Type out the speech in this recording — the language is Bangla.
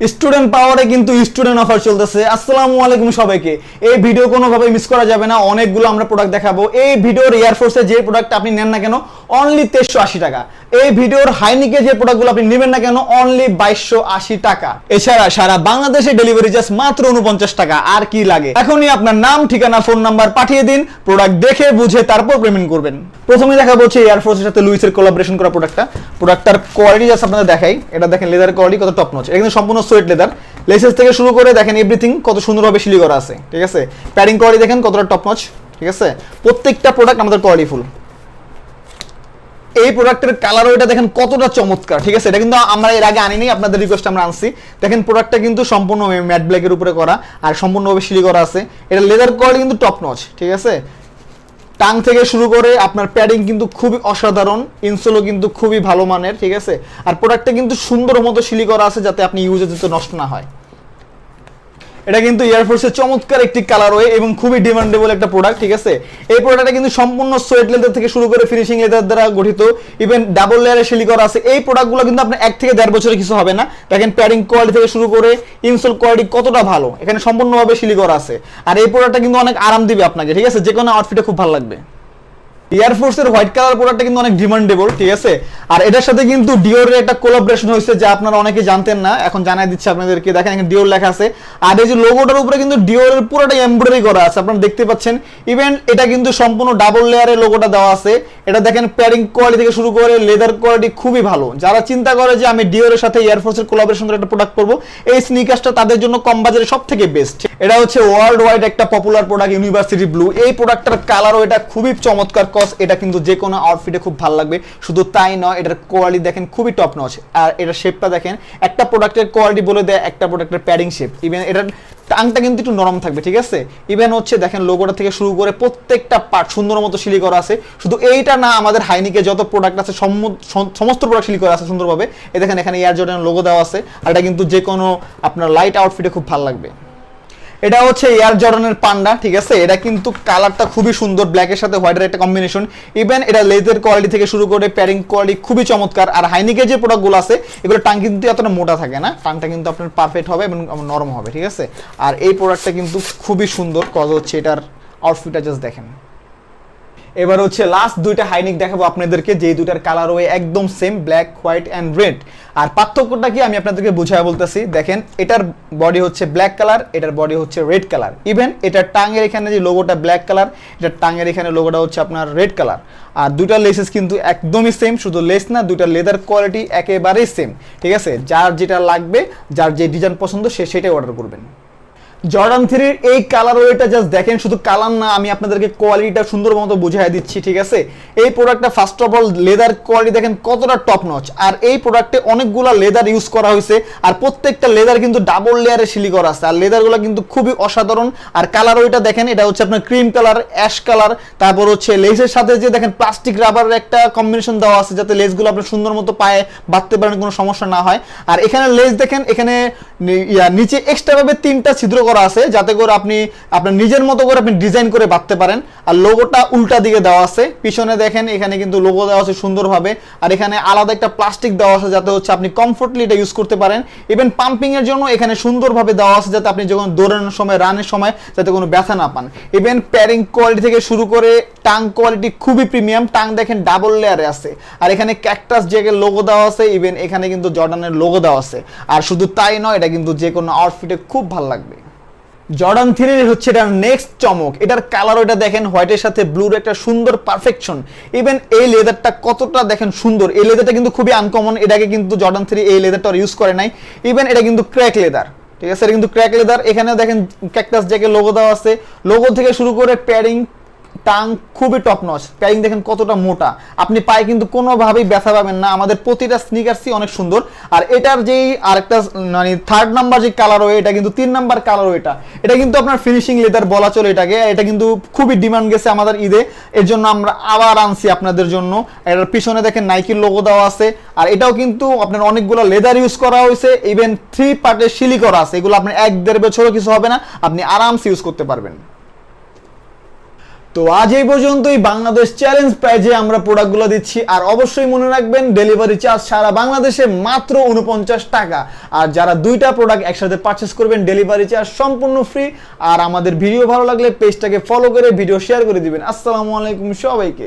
স্টুডেন্ট পাওয়ারে কিন্তু স্টুডেন্ট অফার চলতেছে। আসসালামু আলাইকুম সবাইকে। এই ভিডিও কোনোভাবে মিস করা যাবে না। অনেকগুলো আমরা প্রোডাক্ট দেখাবো। এই ভিডিওর এয়ারফোর্সে যে প্রোডাক্ট আপনি নেন না কেন অনলি তেইশশো আশি টাকা। এই ভিডিওর হাইনিকে যে প্রোডাক্টগুলো আপনি নেবেন না কেন অনলি বাইশশো আশি টাকা। এছাড়া সারা বাংলাদেশে ডেলিভারি চার্জ মাত্র উনপঞ্চাশ টাকা। আর কি লাগে? এখনই আপনার নাম, ঠিকানা ফোন নাম্বার পাঠিয়ে দিন প্রোডাক্ট দেখে, বুঝে, তারপর পেমেন্ট করবেন। প্রথমে দেখাবো হচ্ছে এয়ারফোর্সের সাথে লুইসের কোলাবোরেশন করা প্রোডাক্টটা প্রোডাক্টটার কোয়ালিটি জাস্ট আপনাদের দেখাই। এটা দেখেন লেদার কোয়ালিটি কত টপ নচ কিন্তু সম্পূর্ণ সোয়েট লেদার লেসেস থেকে শুরু করে দেখেন এভরিথিং কত সুন্দরভাবে সিলি করা আছে। ঠিক আছে? প্যাডিং কোয়ালিটি দেখেন কতটা টপ নচ ঠিক আছে? প্রত্যেকটা প্রোডাক্ট আমাদের কোয়ালিটি ফুল এই প্রোডাক্টের কালার ওইটা দেখেন কতটা চমৎকার, ঠিক আছে? এটা কিন্তু আমরা এর আগে আনিনি, আপনাদের রিকোয়েস্ট আমরা আনছি। দেখেন প্রোডাক্টটা কিন্তু সম্পূর্ণ ম্যাট ব্ল্যাকের উপরে করা, আর সম্পূর্ণভাবে সিলি করা আছে। এটা লেদার কোয়ালিটি কিন্তু টপ নচ ঠিক আছে? টাং থেকে শুরু করে আপনার প্যাডিং কিন্তু খুবই অসাধারণ ইনসোলও কিন্তু খুবই ভালো মানের, ঠিক আছে? আর প্রোডাক্টটা কিন্তু সুন্দর মতো সিলি করা আছে যাতে আপনি ইউজে যাতে নষ্ট না হয়। এটা কিন্তু এয়ারফোর্সের চমৎকার একটি কালার কালারওয়ে এবং খুবই ডিমান্ডেবল একটা প্রোডাক্ট ঠিক আছে? এই প্রোডাক্টটা কিন্তু সম্পূর্ণ সোয়েট লেদার থেকে শুরু করে ফিনিশিং লেদার দ্বারা গঠিত। ইভেন ডাবল লেয়ারে শিলি করা আছে। এই প্রোডাক্টগুলো কিন্তু আপনার এক থেকে দেড় বছরে কিছু হবে না। দেখেন প্যারিং কোয়ালিটি থেকে শুরু করে ইনসোল কোয়ালিটি কতটা ভালো। এখানে সম্পূর্ণভাবে শিলি করা আছে। আর এই প্রোডাক্টটা কিন্তু অনেক আরাম দিবে আপনাকে, ঠিক আছে? যে কোনো আউটফিটে খুব ভালো লাগবে। এয়ারফোর্সের হোয়াইট কালার প্রোডাক্টটা কিন্তু অনেক ডিমান্ডেবল ঠিক আছে? আর এটার সাথে কিন্তু ডিওরের একটা কোলাবরেশন হয়েছে যা আপনারা অনেকে জানতেন না। এখন জানাই দিচ্ছি আপনাদেরকে। দেখেন এখানে ডিওর লেখা আছে। আর এই যে লোগোটার উপরে কিন্তু ডিওরের পুরোটা এমব্রয়ডারি করা আছে, আপনারা দেখতে পাচ্ছেন। ইভেন এটা কিন্তু সম্পূর্ণ ডাবল লেয়ারের লোগোটা দেওয়া আছে। এটা দেখেন প্যারিং কোয়ালিটি থেকে শুরু করে লেদার কোয়ালিটি খুবই ভালো। যারা চিন্তা করে যে আমি ডিওরের সাথে এয়ারফোর্সের কোলাবরেশন করে একটা প্রোডাক্ট করব, এই স্নিকার্সটা তাদের জন্য কম বাজারে সব থেকে বেস্ট এটা হচ্ছে ওয়ার্ল্ড ওয়াইড একটা পপুলার প্রোডাক্ট ইউনিভার্সিটি ব্লু এই প্রোডাক্টটার কালারও এটা খুবই চমৎকার। কস এটা কিন্তু যে কোনো আউটফিটে খুব ভালো লাগবে। শুধু তাই নয়, এটার কোয়ালিটি দেখেন খুবই টপ নচ আর এটার শেপটা দেখেন, একটা প্রোডাক্টের কোয়ালিটি বলে দেয়, একটা প্রোডাক্টের প্যাডিং শেপ ইভেন এটার টাংটা কিন্তু একটু নরম থাকবে, ঠিক আছে? ইভেন হচ্ছে দেখেন লোগোটা থেকে শুরু করে প্রত্যেকটা পার্ট সুন্দর মতো সিলি করা আছে। শুধু এইটা না, আমাদের হাইনিকে যত প্রোডাক্ট আছে সমস্ত প্রোডাক্ট সিলি করা আছে সুন্দরভাবে। এ দেখেন, এখানে এয়ার জর্ডান লোগো দেওয়া আছে। আর এটা কিন্তু যে কোনো আপনার লাইট আউটফিটে খুব ভালো লাগবে। এটা হচ্ছে এয়ার জর্ডনের পান্ডা ঠিক আছে? এটা কিন্তু কালারটা খুবই সুন্দর ব্ল্যাকের সাথে হোয়াইটের একটা কম্বিনেশন ইভেন এটা লেজের কোয়ালিটি থেকে শুরু করে প্যারিং কোয়ালিটি খুবই চমৎকার। আর হাইনিকের যে প্রোডাক্টগুলো আছে, এগুলো টাং কিন্তু এতটা মোটা থাকে না। টাংটা কিন্তু আপনার পারফেক্ট হবে এবং নরম হবে, ঠিক আছে? আর এই প্রোডাক্টটা কিন্তু খুবই সুন্দর। কজ হচ্ছে এটার আউটফিটটা জাস্ট দেখেন। এবার হচ্ছে লাস্ট দুইটা হাইনিক দেখাবো আপনাদেরকে, যেই দুইটার কালার ওয়ে একদম same black white and red আর পার্থক্যটা কি আমি আপনাদেরকে বুঝায় বলতেছি, দেখেন, এটার বডি হচ্ছে ব্ল্যাক কালার এটার বডি হচ্ছে রেড কালার ইভেন এটার টাঙের এখানে যে লোগোটা ব্ল্যাক কালার এটার টাঙের এখানে লোগোটা হচ্ছে আপনার রেড কালার আর দুইটা লেসেস কিন্তু একদমই সেম শুধু লেস না, দুইটা লেদার কোয়ালিটি একেবারেই সেম ঠিক আছে? যার যেটা লাগবে, যার যে ডিজাইন পছন্দ, সে সেটাই অর্ডার করবেন। জর্ডান থ্রির এই কালার ওয়েটা জাস্ট দেখেন, শুধু কালার না, আমি আপনাদেরকে কোয়ালিটিটা সুন্দর মতো বুঝাই দিচ্ছি, ঠিক আছে? এই প্রোডাক্টটা first of all leather quality দেখেন কতটা টপ নচ আর এই প্রোডাক্টে অনেকগুলো লেদার ইউজ করা হয়েছে, আর প্রত্যেকটা লেদার কিন্তু ডাবল লেয়ারে সিলি করা আছে। আর লেদারগুলো কিন্তু খুবই অসাধারণ। আর কালার ওইটা দেখেন, এটা হচ্ছে আপনার ক্রিম কালার অ্যাশ কালার তারপর হচ্ছে লেসের সাথে যে দেখেন প্লাস্টিক রাবারের একটা কম্বিনেশন দেওয়া আছে, যাতে লেসগুলো আপনার সুন্দর মতো পায়ে বাঁধতে পারেন, কোনো সমস্যা না হয়। আর এখানে লেস দেখেন, এখানে নিচে এক্সট্রা ভাবে তিনটা ছিদ্র করা আছে, যাতে করে আপনি, আপনার নিজের মতো করে আপনি ডিজাইন করে বাঁধতে পারেন। আর লোগোটা উল্টা দিকে দেওয়া আছে। পিছনে দেখেন, এখানে কিন্তু লোগো দেওয়া আছে সুন্দরভাবে। আর এখানে আলাদা একটা প্লাস্টিক দেওয়া আছে, যাতে হচ্ছে আপনি কমফোর্টলি এটা ইউজ করতে পারেন। ইভেন পাম্পিং এর জন্য এখানে সুন্দরভাবে দেওয়া আছে, যাতে আপনি যখন দৌড়ানোর সময়, রানের সময়, যাতে কোনো ব্যথা না পান। ইভেন প্যারিং কোয়ালিটি থেকে শুরু করে টাং কোয়ালিটি খুবই প্রিমিয়াম টাং দেখেন ডাবল লেয়ারে আছে। আর এখানে ক্যাকটাস জেগের লোগো দেওয়া আছে ইভেন এখানে কিন্তু জর্ডানের লোগো দেওয়া আছে। আর শুধু তাই নয়, এটা কিন্তু যে কোনো আউটফিটে খুব ভালো লাগবে। জর্ডান থ্রির হচ্ছে এটার নেক্সট চমক। এটার কালার ওইটা দেখেন হোয়াইটের সাথে ব্লুর একটা সুন্দর পারফেকশন ইভেন এই লেদারটা কতটা দেখেন সুন্দর। এই লেদারটা কিন্তু খুবই আনকমন এটাকে কিন্তু জর্ডান থ্রি এই লেদারটা ইউজ করে নাই। ইভেন এটা কিন্তু ক্র্যাক লেদার ঠিক আছে? এটা কিন্তু ক্র্যাক লেদার এখানে দেখেন ক্যাকটাস জ্যাকের লোগো দেওয়া আছে। লোগো থেকে শুরু করে প্যাডিং টাং খুবই টপ নচ প্যারিং দেখেন কতটা মোটা। আপনি পায়ে কিন্তু কোনোভাবেই ব্যথা পাবেন না। আমাদের প্রতিটা স্নিকার্সই অনেক সুন্দর। আর এটার যেই আরেকটা মানে থার্ড নাম্বার যে কালার ওয়ে এটা কিন্তু তিন নাম্বার কালার এটা। এটা কিন্তু আপনার ফিনিশিং লেদার বলা চলে এটাকে। এটা কিন্তু খুবই ডিমান্ড গেছে আমাদের ঈদে। এর জন্য আমরা আবার আনছি আপনাদের জন্য। এটার পিছনে দেখেন নাইকির লোগো দেওয়া আছে। আর এটাও কিন্তু আপনার অনেকগুলো লেদার ইউজ করা হয়েছে। ইভেন থ্রি পার্টের শিলি করা আছে। এগুলো আপনার এক দেড় বছরও কিছু হবে না। আপনি আরামসে ইউজ করতে পারবেন। তো আজ এই পর্যন্তই বাংলাদেশ চ্যালেঞ্জ প্রাইজে আমরা প্রোডাক্টগুলো দিচ্ছি। আর অবশ্যই মনে রাখবেন ডেলিভারি চার্জ সারা বাংলাদেশে মাত্র উনপঞ্চাশ টাকা। আর যারা দুইটা প্রোডাক্ট একসাথে পারচেস করবেন ডেলিভারি চার্জ সম্পূর্ণ ফ্রি আর আমাদের ভিডিও ভালো লাগলে পেজটাকে ফলো করে ভিডিও শেয়ার করে দিবেন। আসসালামু আলাইকুম সবাইকে।